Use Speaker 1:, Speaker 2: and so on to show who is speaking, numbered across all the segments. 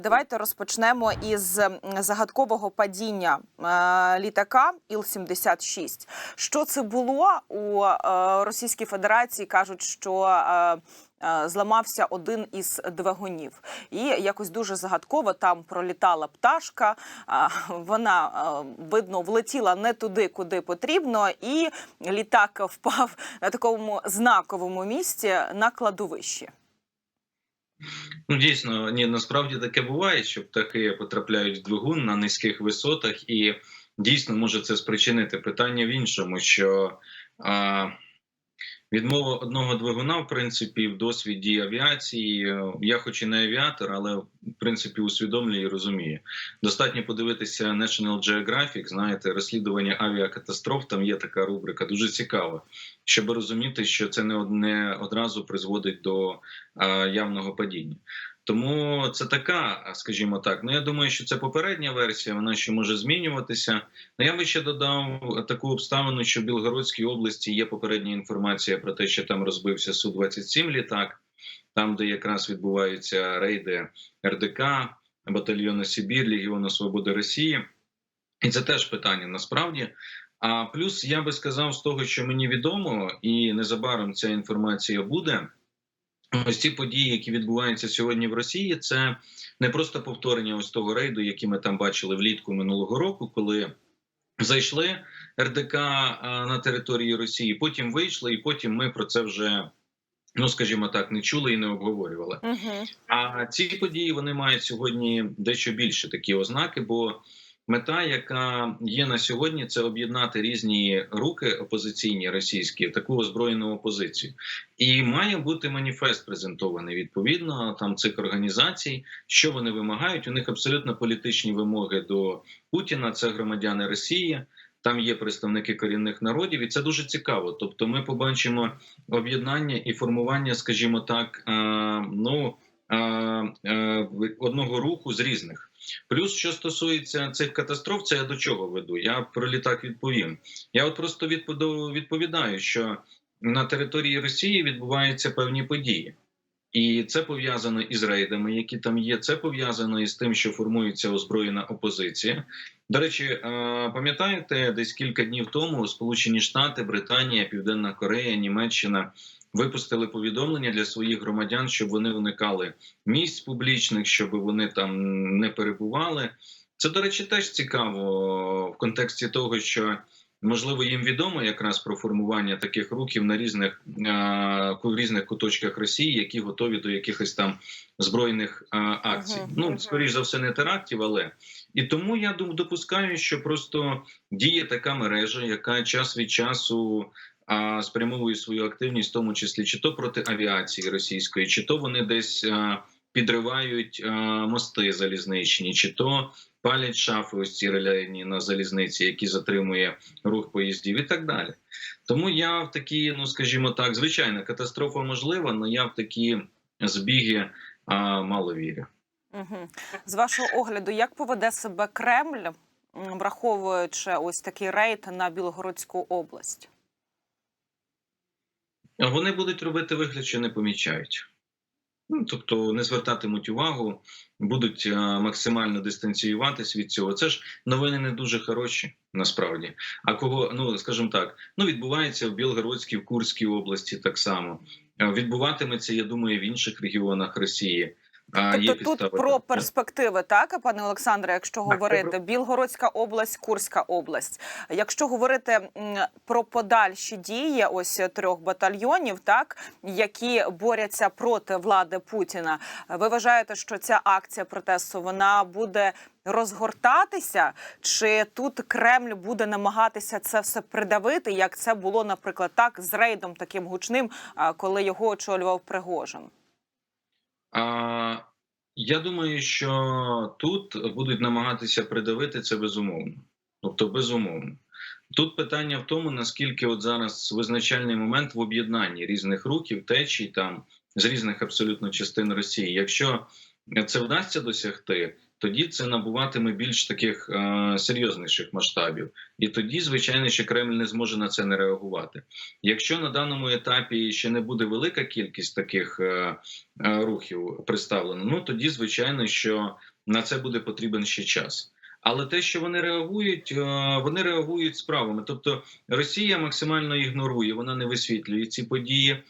Speaker 1: Давайте розпочнемо із загадкового падіння е, літака Іл-76. Що це було у е, Російській Федерації? кажуть, що е, зламався один із двигунів, і якось дуже загадково там пролітала пташка. Вона видно влетіла не туди, куди потрібно, і літак впав на такому знаковому місці на кладовищі.
Speaker 2: Ну, дійсно, ні, насправді таке буває, що птахи потрапляють в двигун на низьких висотах, і дійсно може це спричинити питання в іншому, що а, відмова одного двигуна, в принципі, в досвіді авіації, я хоч і не авіатор, але в принципі усвідомлює і розумію. Достатньо подивитися National Geographic, знаєте, розслідування авіакатастроф. Там є така рубрика, дуже цікава, щоб розуміти, що це не одне одразу призводить до явного падіння. Тому це така, скажімо так. Ну я думаю, що це попередня версія, вона ще може змінюватися. Ну, я би ще додав таку обставину, що в Білгородській області є попередня інформація про те, що там розбився су 27 літак, там, де якраз відбуваються рейди РДК, батальйону Сибір, Легіону Свободи Росії. І це теж питання насправді. А плюс я би сказав з того, що мені відомо, і незабаром ця інформація буде. Ось ці події, які відбуваються сьогодні в Росії, це не просто повторення ось того рейду, який ми там бачили влітку минулого року, коли зайшли РДК на території Росії, потім вийшли, і потім ми про це вже, ну скажімо так, не чули і не обговорювали.
Speaker 1: Угу.
Speaker 2: А ці події вони мають сьогодні дещо більше такі ознаки, бо мета, яка є на сьогодні, це об'єднати різні руки опозиційні російські таку озброєну опозицію. І має бути маніфест презентований відповідно там цих організацій, що вони вимагають. У них абсолютно політичні вимоги до Путіна. Це громадяни Росії. Там є представники корінних народів, і це дуже цікаво. Тобто, ми побачимо об'єднання і формування, скажімо так, е, ну е, е, одного руху з різних. Плюс, що стосується цих катастроф, це я до чого веду? Я про літак відповім. Я от просто відповідаю, що на території Росії відбуваються певні події. І це пов'язано із рейдами, які там є. Це пов'язано із тим, що формується озброєна опозиція. До речі, е, пам'ятаєте, десь кілька днів тому Сполучені Штати, Британія, Південна Корея, Німеччина випустили повідомлення для своїх громадян, щоб вони уникали місць публічних, щоб вони там не перебували. Це, до речі, теж цікаво в контексті того, що можливо їм відомо якраз про формування таких рухів на різних в різних куточках Росії, які готові до якихось там збройних акцій.
Speaker 1: Мгм,
Speaker 2: Ну
Speaker 1: мгм.
Speaker 2: скоріш за все, не терактів, але і тому я допускаю, що просто діє така мережа, яка час від часу. Спрямовує свою активність, в тому числі чи то проти авіації російської, чи то вони десь підривають мости залізничні, чи то палять шафи ось ці релейні на залізниці, які затримує рух поїздів, і так далі. Тому я в такі, ну скажімо так, звичайно, катастрофа можлива, але я в такі збіги мало вірю.
Speaker 1: Угу. З вашого огляду, як поведе себе Кремль, враховуючи ось такий рейд на Білгородську область?
Speaker 2: Вони будуть робити вигляд, що не помічають. Ну, тобто не звертатимуть увагу, будуть а, максимально дистанціюватись від цього. Це ж новини не дуже хороші, насправді. А кого, ну скажімо так, ну відбувається в Білгородській, в Курській області так само. Відбуватиметься, я думаю, в інших регіонах Росії.
Speaker 1: Тобто тут про перспективи, так, пане Олександре, якщо
Speaker 2: Так,
Speaker 1: говорити Білгородська область, Курська область. Якщо говорити про подальші дії ось трьох батальйонів, так які борються проти влади Путіна, ви вважаєте, що ця акція протесту вона буде розгортатися, чи тут Кремль буде намагатися це все придавити, як це було, наприклад, так з рейдом таким гучним, коли його очолював Пригожин?
Speaker 2: А, я думаю, що тут будуть намагатися придавити це безумовно. Тобто, безумовно. Тут питання в тому, наскільки от зараз визначальний момент в об'єднанні різних рухів, течій там з різних абсолютно частин Росії. Якщо це вдасться досягти, тоді це набуватиме більш таких е, серйозніших масштабів. І тоді, звичайно, що Кремль не зможе на це не реагувати. Якщо на даному етапі ще не буде велика кількість таких е, е, рухів представлено, ну тоді, звичайно, що на це буде потрібен ще час. Але те, що вони реагують, е, вони реагують справами. Тобто Росія максимально ігнорує, вона не висвітлює ці події.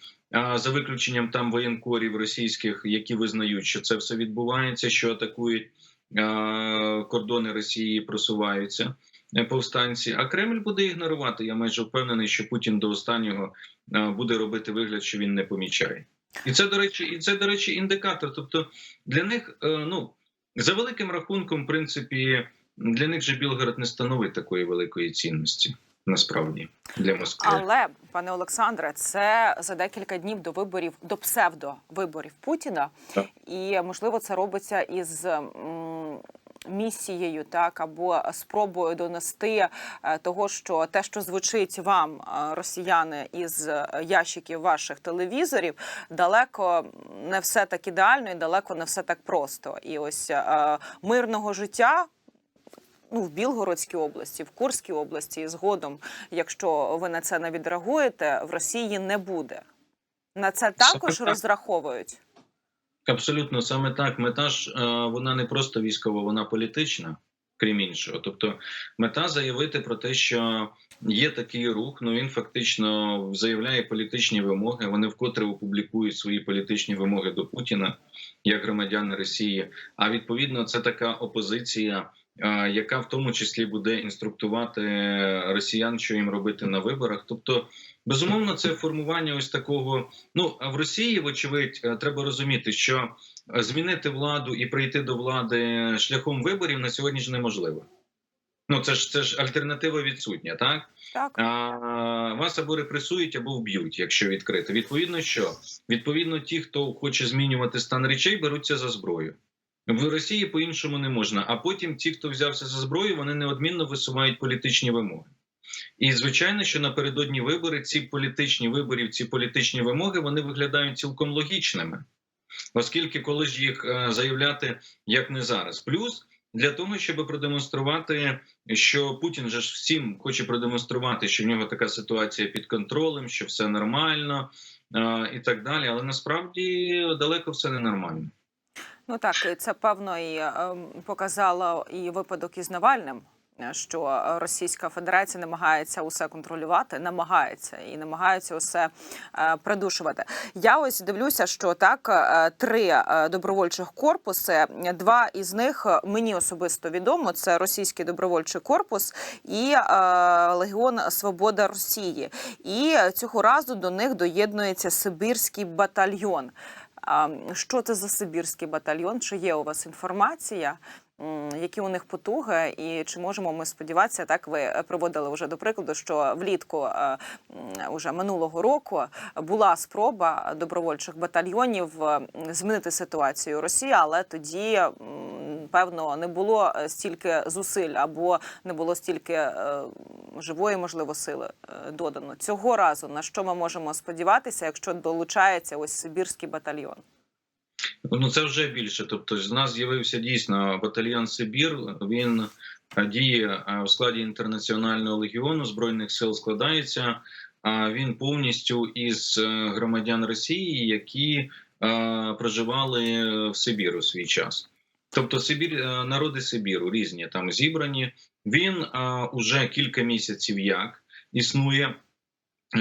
Speaker 2: За виключенням там воєнкорів російських, які визнають, що це все відбувається, що атакують кордони Росії, просуваються е, повстанці. А Кремль буде ігнорувати. Я майже впевнений, що Путін до останнього буде робити вигляд, що він не помічає. І це до речі, і це до речі, індикатор. Тобто для них, е, ну за великим рахунком, в принципі, для них же Білгород не становить такої великої цінності. Насправді для Москви.
Speaker 1: Але пане Олександре, це за декілька днів до виборів до псевдовиборів Путіна,
Speaker 2: Так.
Speaker 1: і можливо це робиться із. Місією так або спробою донести е, того, що те, що звучить вам, е, росіяни, із е, ящиків ваших телевізорів, далеко не все так ідеально і далеко не все так просто. І ось мирного життя ну, в Білгородській області, в Курській області, і згодом, якщо ви на це не відреагуєте, в Росії не буде. На це також розраховують.
Speaker 2: Абсолютно саме так. Мета ж е, вона не просто військова, вона політична, крім іншого. Тобто, мета заявити про те, що є такий рух. Ну він фактично заявляє політичні вимоги. Вони вкотре опублікують свої політичні вимоги до Путіна як громадяни Росії. А відповідно, це така опозиція. Яка в тому числі буде інструктувати росіян, що їм робити на виборах, тобто безумовно, це формування ось такого. Ну а в Росії, вочевидь, е, треба розуміти, що змінити владу і прийти до влади шляхом виборів на сьогодні ж неможливо. Ну це ж це ж альтернатива відсутня, так
Speaker 1: Так
Speaker 2: а, вас або репресують, або вб'ють, якщо відкрити. Відповідно, що відповідно, ті, хто хоче змінювати стан речей, беруться за зброю. В Росії по-іншому не можна. А потім ті, хто взявся за зброю, вони неодмінно висувають політичні вимоги. І звичайно, що напередодні вибори ці політичні виборів, ці політичні вимоги вони виглядають цілком логічними, оскільки коли ж їх е, заявляти як не зараз. Плюс для того, щоб продемонструвати, що Путін же ж всім хоче продемонструвати, що в нього така ситуація під контролем, що все нормально е, і так далі. Але насправді далеко все не нормально.
Speaker 1: Ну так це певно і ем, показало і випадок із Навальним. е, Що Російська Федерація намагається усе контролювати, намагається і намагається усе е, придушувати. Я ось дивлюся, що так е, три е, добровольчих корпуси. Два із них е, мені особисто відомо. Це російський добровольчий корпус і е, Легіон Свобода Росії. І цього разу до них доєднується Сибірський батальйон. Що це за Сибірський батальйон? Чи є у вас інформація? Які у них потуги, і чи можемо ми сподіватися, так ви приводили вже до прикладу, що влітку е, уже минулого року була спроба добровольчих батальйонів е, змінити ситуацію Росії, але тоді певно не було стільки зусиль або не було стільки е, живої, можливо, сили додано. Цього разу на що ми можемо сподіватися, якщо долучається ось Сибірський батальйон?
Speaker 2: Ну це вже більше. Тобто, з нас з'явився дійсно батальйон Сибір. Він е, діє е, у складі інтернаціонального легіону збройних сил. Складається. Він повністю із е, громадян Росії, які е, проживали в Сибіру у свій час. Тобто, Сибір, е, народи Сибіру різні там зібрані. Він е, уже кілька місяців як існує.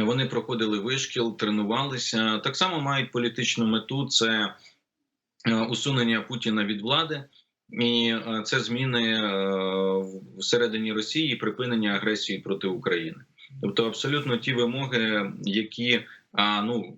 Speaker 2: Вони проходили вишкіл, тренувалися. Так само мають політичну мету. Це е, усунення Путіна від влади, і е, це зміни е, всередині Росії, і припинення агресії проти України. Тобто, абсолютно ті вимоги, які ну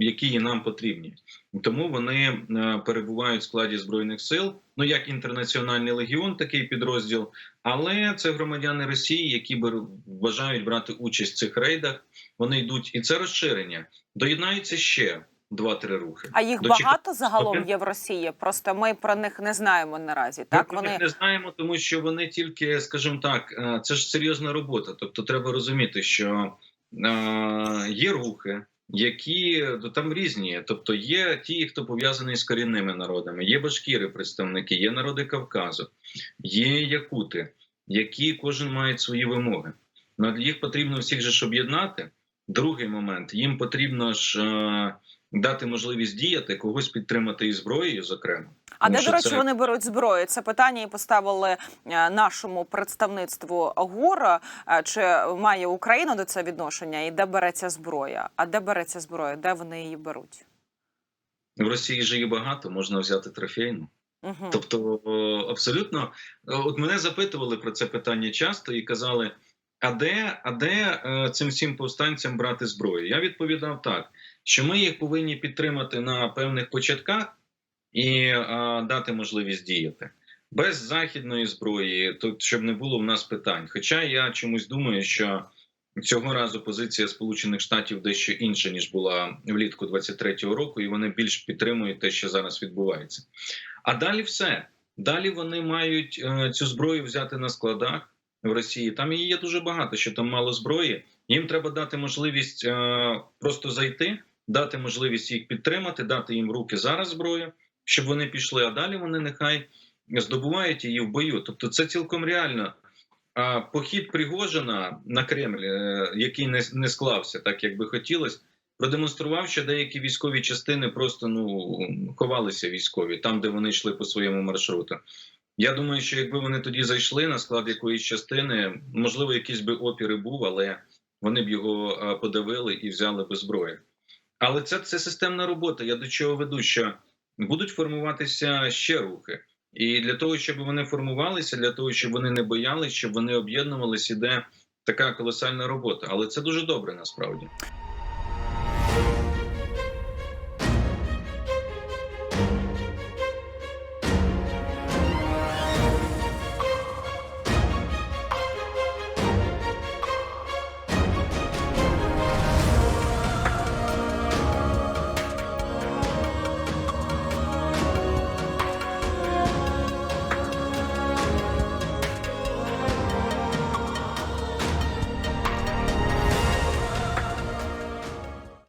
Speaker 2: які є нам потрібні, тому вони е, перебувають в складі збройних сил. Ну як інтернаціональний легіон, такий підрозділ, але це громадяни Росії, які бажають брати участь в цих рейдах. Вони йдуть, і це розширення. Доєднаються ще два-три рухи.
Speaker 1: А їх
Speaker 2: До
Speaker 1: багато загалом є в Росії. Просто ми про них не знаємо наразі.
Speaker 2: Ми
Speaker 1: Так
Speaker 2: про них
Speaker 1: вони
Speaker 2: не знаємо, тому що вони тільки, скажімо так, е, це ж серйозна робота. Тобто, треба розуміти, що е, є рухи, які ну, там різні. Тобто є ті, хто пов'язаний з корінними народами, є башкіри, представники, є народи Кавказу, є якути, які кожен має свої вимоги. Ну, їх потрібно всіх же ж об'єднати. Другий момент їм потрібно ж е, дати можливість діяти, когось підтримати і зброєю, зокрема.
Speaker 1: А
Speaker 2: Тому
Speaker 1: де, до речі,
Speaker 2: це-
Speaker 1: вони беруть зброю? Це питання і поставили е, нашому представництву ГУР. Е, Чи має Україна до цього відношення і де береться зброя? А де береться зброя? Де вони її беруть?
Speaker 2: В Росії ж її багато, можна взяти трофейну.
Speaker 1: Угу.
Speaker 2: Тобто, абсолютно, от мене запитували про це питання часто і казали: а де, а де е, цим всім повстанцям брати зброю? Я відповідав так, що ми їх повинні підтримати на певних початках і е, дати можливість діяти. Без західної зброї, тут щоб не було в нас питань. Хоча я чомусь думаю, що цього разу позиція Сполучених Штатів дещо інша ніж була влітку 23-го року, і вони більш підтримують те, що зараз відбувається. А далі все. Далі вони мають е, цю зброю взяти на складах в Росії. Там її є дуже багато, що там мало зброї. Їм треба дати можливість е, просто зайти, дати можливість їх підтримати, дати їм руки зараз зброю, щоб вони пішли. А далі вони нехай здобувають її в бою. Тобто, це цілком реально. А похід Пригожина на Кремль, е, який не, не склався так, як би хотілося, продемонстрував, що деякі військові частини просто ну ховалися військові там, де вони йшли по своєму маршруту. Я думаю, що якби вони тоді зайшли на склад якоїсь частини, можливо, якийсь би опір і був, але вони б його подавили і взяли би зброю. Але це, це системна робота. Я до чого веду, що будуть формуватися ще рухи. І для того, щоб вони формувалися, для того, щоб вони не боялись, щоб вони об'єднувалися, іде така колосальна робота. Але це дуже добре насправді.